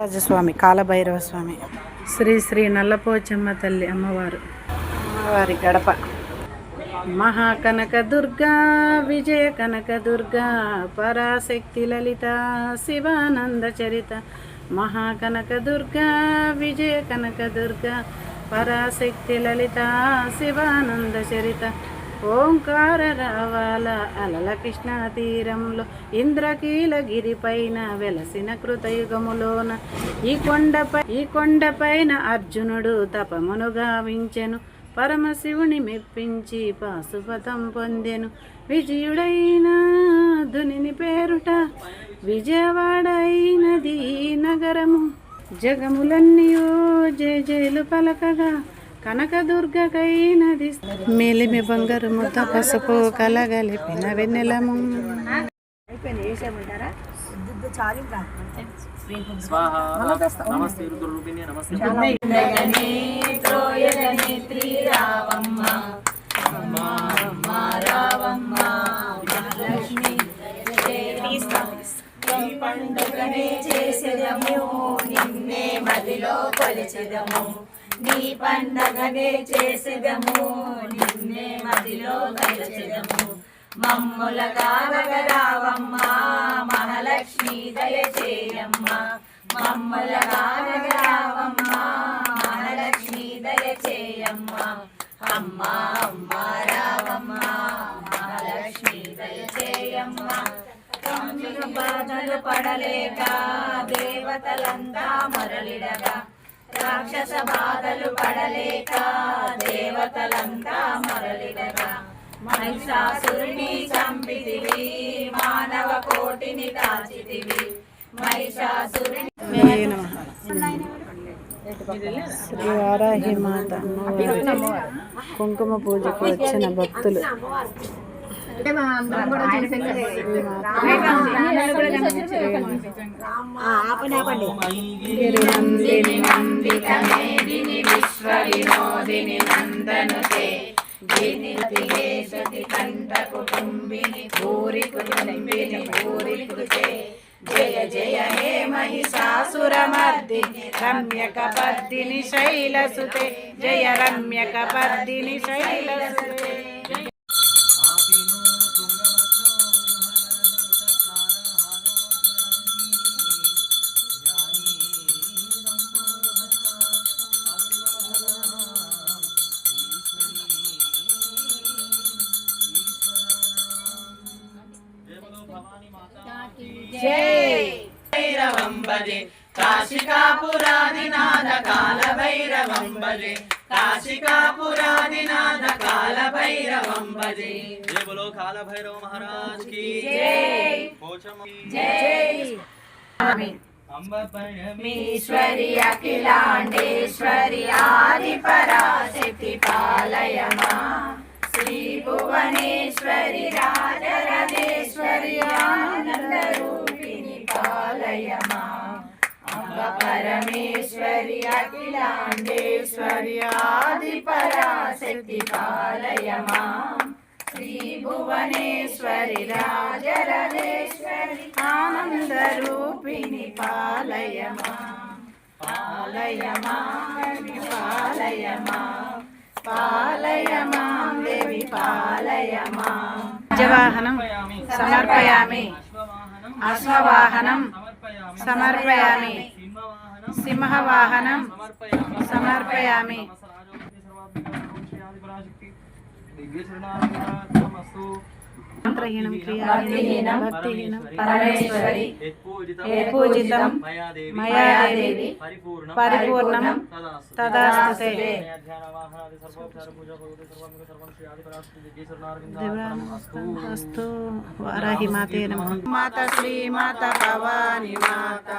రాజస్వామి కాలభైరవ స్వామి శ్రీ శ్రీ నల్లపోచమ్మ తల్లి అమ్మవారు. వారి గడప. మహాకనక దుర్గా విజయ కనక దుర్గా పరాశక్తి లలిత శివానంద చరిత. మహాకనక దుర్గా విజయ కనక దుర్గా పరాశక్తి లలిత శివానంద చరిత. ఓంకార రావాల అలల కృష్ణా తీరంలో ఇంద్రకీలగిరి పైన వెలసిన కృతయుగములోన ఈ కొండపై ఈ కొండపైన అర్జునుడు తపమును గావించెను పరమశివుని మెప్పించి పాశుపతం పొందెను. విజయుడైన ధునిని పేరుట విజయవాడైనది నగరము. జగములన్నీయో జయ జయలు పలకగా కనకదుర్గకైనది. మేలిమి బంగారు ముద్ద పసుపు కలగలిపిన వెన్నెలము. నమస్తే. రుద్రరూపిణి నమస్తే పండుగనే చేసేదము. మదిలో కొలిచెదము నీ పండగనే చేసేదము. నిన్నే మదిలో కొలిచెదము మమ్ముల కానగరావమ్మా మహాలక్ష్మి దయచేయమ్మ మమ్మల కానగరావమ్మా మహాలక్ష్మి దయచేయమ్మ అమ్మ అమ్మ రావమ్మ మహాలక్ష్మి దయచేయమ్మ కమ్మిన బాధలు పడలేక దేవతలంతా మరలిడగా. రాక్షస బాధలు పడలేక దేవతలంతా మరలిడగా. మహిషాసురుని చంపితివి మానవ కోటిని దాచితివి. మహిషాసురుని జయ శ్రీ వారాహి మాత అమ్మవారు కుంకుమ పూజకు వచ్చిన భక్తులు. విశ్వ వినోదిని నందనుతే దినితిగే సతి కంఠ కుటుంబిని భూరి కుటుంబిని భూరి కృతే జయ జయ హే మహిషాసురమర్దిని రమ్యక పద్దిని శైలసుతే జయ రమ్యక భైరవంబజే కాశికాపురాదినాథ కాల భైరవంబజే కాశికాపురాదినాథ కాల భైరవంబజే జయ బోలో కాల భైరవ మహారాజ్కి జై కోచమ జై ఆమేన్ అంబ పరమేశ్వరి అఖిలాండేశ్వరి ఆది పరాశక్తి పాలయమా శ్రీ భువనేశ్వరి రాజరదేశ్వరి పరమేశ్వరి అఖిలాండేశ్వరి ఆది పరాశక్తి పాలయమా శ్రీ భువనేశ్వరి రాజరాజేశ్వరి ఆనంద రూపిణి పాలయమా పాలయమా పాలయమా. పాలయమా దేవి పాలయమా. జవాహనం సమర్పయామి. అశ్వవాహనం అశ్వవాహనం సమర్పయామి. సమర్పయామి సింహవాహనం సింహవాహనం సమర్పయామి సమర్పయామి దివ్యచరణాస్తు మంత్రహీనం క్రియాహీనం భక్తిహీనం పరమేశ్వరి పూజితం మయాదేవి మయాదేవి పరిపూర్ణం తదాస్తు అస్తు వారాహి మాతే నమః మాత శ్రీ మాత భవాని మాత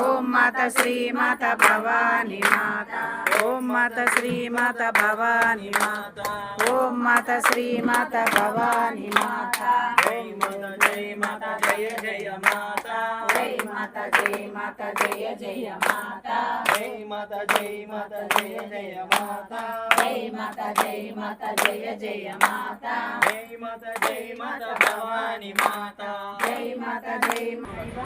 ఓం మాత శ్రీ మాత భవాని మాత ఓం మాత శ్రీ మాత భవాని మాత ఓం మాత శ్రీ మాత భవాని మాత జై మాత జై మాత జయ జయ మాత జై మాత జై మాత జయ జయ మాత జై మాత జై మాత జయ జయ మాత జై మాత జై మాత జయ జయ మాత జై మాత జై మాత భవాని మాత జై మాత జై మాత